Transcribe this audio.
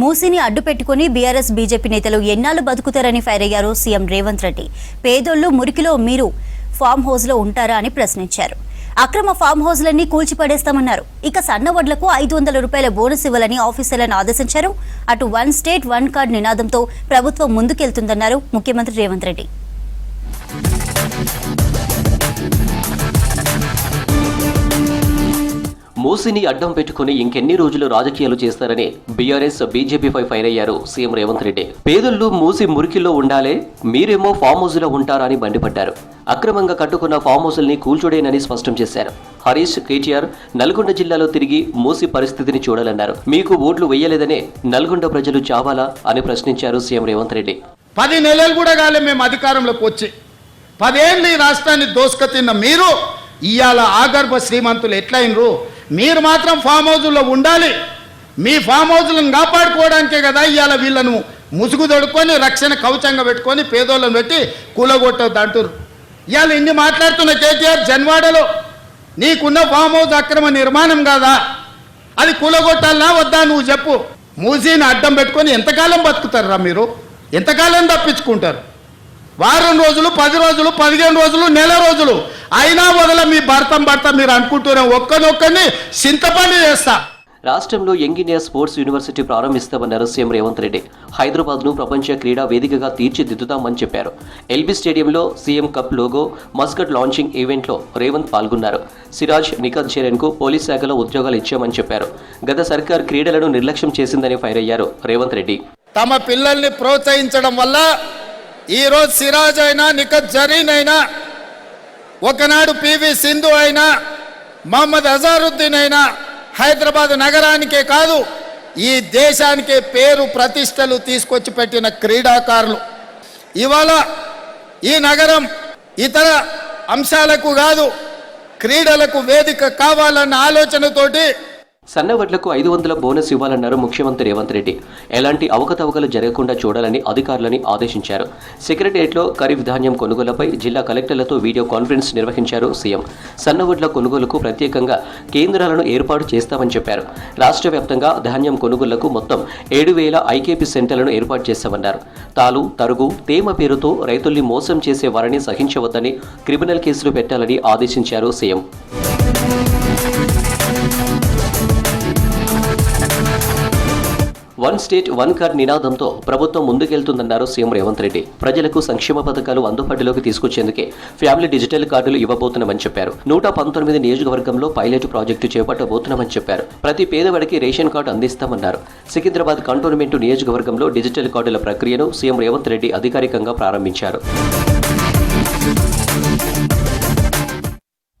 మూసిని అడ్డు పెట్టుకుని BRS BJP నేతలు ఎన్నాళ్ళు బతుకుతారని ఫైర్ అయ్యారు సీఎం రేవంత్ రెడ్డి. పేదోళ్ళు మురికిలో మీరు ఫామ్ హౌస్లో ఉంటారా అని ప్రశ్నించారు. అక్రమ ఫామ్ హౌస్లన్నీ కూల్చిపడేస్తామన్నారు. ఇక సన్న వడ్లకు ఐదు వందల రూపాయల బోనస్ ఇవ్వాలని ఆఫీసర్లను ఆదేశించారు. అటు వన్ స్టేట్ వన్ కార్డ్ నినాదంతో ప్రభుత్వం ముందుకెళ్తుందన్నారు ముఖ్యమంత్రి రేవంత్ రెడ్డి. ఓసీని అడ్డం పెట్టుకుని ఇంకెన్ని రోజులు రాజకీయాలు చేస్తారని బీఆర్ఎస్ బీజేపీపై ఫైర్ అయ్యారు సీఎం రేవంత్ రెడ్డి. పేదల్లో మూసి మురికిలో ఉండాలే మీరేమో ఫామ్ హౌస్లో బండిపడ్డారు. మండిపడ్డారు అక్రమంగా కట్టుకున్న ఫామ్ హౌస్ల్ని కూల్చోడేనని స్పష్టం చేశారు. హరీష్ కేటీఆర్ నల్గొండ జిల్లాలో తిరిగి మూసి పరిస్థితిని చూడాలన్నారు. మీకు ఓట్లు వేయలేదనే నల్గొండ ప్రజలు చావాలా అని ప్రశ్నించారు సీఎం రేవంత్ రెడ్డి. పది నెలలు కూడా కాలే మేము అధికారంలోకి వచ్చి. పదేళ్ళు ఈ రాష్ట్రాన్ని దోసుక తిన్న మీరు ఇవాళ ఆగర్భ శ్రీమంతులు ఎట్లయినరు? మీరు మాత్రం ఫామ్ హౌజుల్లో ఉండాలి. మీ ఫామ్ హౌజులను కాపాడుకోవడానికే కదా ఇవాళ వీళ్ళను ముసుగు తొడుక్కొని రక్షణ కవచంగా పెట్టుకొని పేదోళ్ళని పెట్టి కూలగొట్టద్దు అంటారు ఇవాళ ఇన్ని మాట్లాడుతున్న కేటీఆర్ జన్వాడలో నీకున్న ఫామ్ హౌజ్ అక్రమ నిర్మాణం కాదా? అది కూలగొట్టాలనా వద్దా నువ్వు చెప్పు. మూజీని అడ్డం పెట్టుకొని ఎంతకాలం బతుకుతారా మీరు? ఎంతకాలం తప్పించుకుంటారు? వారం రోజులు పది రోజులు పదిహేను రోజులు నెల రోజులు అయినా వదల మీ భర్తం భర్త మీరు అనుకుంటూనే ఒక్కనొక్కని చింతపని చేస్తా. రాష్ట్రంలో యంగ్ ఇండియా స్పోర్ట్స్ యూనివర్సిటీ ప్రారంభిస్తామన్నారు సీఎం రేవంత్ రెడ్డి హైదరాబాద్ను ప్రపంచ క్రీడా వేదికగా తీర్చిదిద్దుతామని చెప్పారు. ఎల్బీ స్టేడియంలో CM cup logo mascot launching ఈవెంట్లో రేవంత్ పాల్గొన్నారు. సిరాజ్ నిఖత్ జరీన్కు పోలీస్ శాఖలో ఉద్యోగాలు ఇచ్చామని చెప్పారు. గత సర్కార్ క్రీడలను నిర్లక్ష్యం చేసిందని ఫైర్ అయ్యారు రేవంత్ రెడ్డి. తమ పిల్లల్ని ప్రోత్సహించడం వల్ల ఈరోజు సిరాజ్ అయినా నిఖత్ జరీన్ అయినా ఒకనాడు పివి సింధు అయినా మహమ్మద్ అజారుద్దీన్ అయినా హైదరాబాద్ నగరానికే కాదు ఈ దేశానికే పేరు ప్రతిష్టలు తీసుకొచ్చి పెట్టిన క్రీడాకారులు. ఇవాళ ఈ నగరం ఇతర అంశాలకు కాదు క్రీడలకు వేదిక కావాలన్న ఆలోచనతోటి సన్నవడ్లకు ఐదు వందల బోనస్ ఇవ్వాలన్నారు ముఖ్యమంత్రి రేవంత్ రెడ్డి. ఎలాంటి అవకతవకలు జరగకుండా చూడాలని అధికారులని ఆదేశించారు. సెక్రటరియట్లో ఖరీఫ్ ధాన్యం కొనుగోలుపై జిల్లా కలెక్టర్లతో వీడియో కాన్ఫరెన్స్ నిర్వహించారు సీఎం. సన్నవడ్ల కొనుగోలుకు ప్రత్యేకంగా కేంద్రాలను ఏర్పాటు చేస్తామని చెప్పారు. రాష్ట్ర వ్యాప్తంగా ధాన్యం కొనుగోళ్ళకు మొత్తం ఏడు వేల ఐకేపీ సెంటర్లను ఏర్పాటు చేశామన్నారు తాలు తరుగు తేమ పేరుతో రైతుల్ని మోసం చేసే వారిని సహించవద్దని క్రిమినల్ కేసులు పెట్టాలని ఆదేశించారు CM. One state one card నినాదంతో ప్రభుత్వం ముందుకెళ్తుందన్నారు సీఎం రేవంత్ రెడ్డి. ప్రజలకు సంక్షేమ పథకాలు అందుబాటులోకి తీసుకొచ్చేందుకే ఫ్యామిలీ డిజిటల్ కార్డులు ఇవ్వబోతున్నామని చెప్పారు. నూట పంతొమ్మిది నియోజకవర్గంలో పైలట్ ప్రాజెక్టు చేపట్టబోతున్నామని చెప్పారు. ప్రతి పేదవాడికి రేషన్ కార్డు అందిస్తామన్నారు. సికింద్రాబాద్ కంటోన్మెంట్ నియోజకవర్గంలో డిజిటల్ కార్డుల ప్రక్రియను సీఎం రేవంత్ రెడ్డి అధికారికంగా ప్రారంభించారు.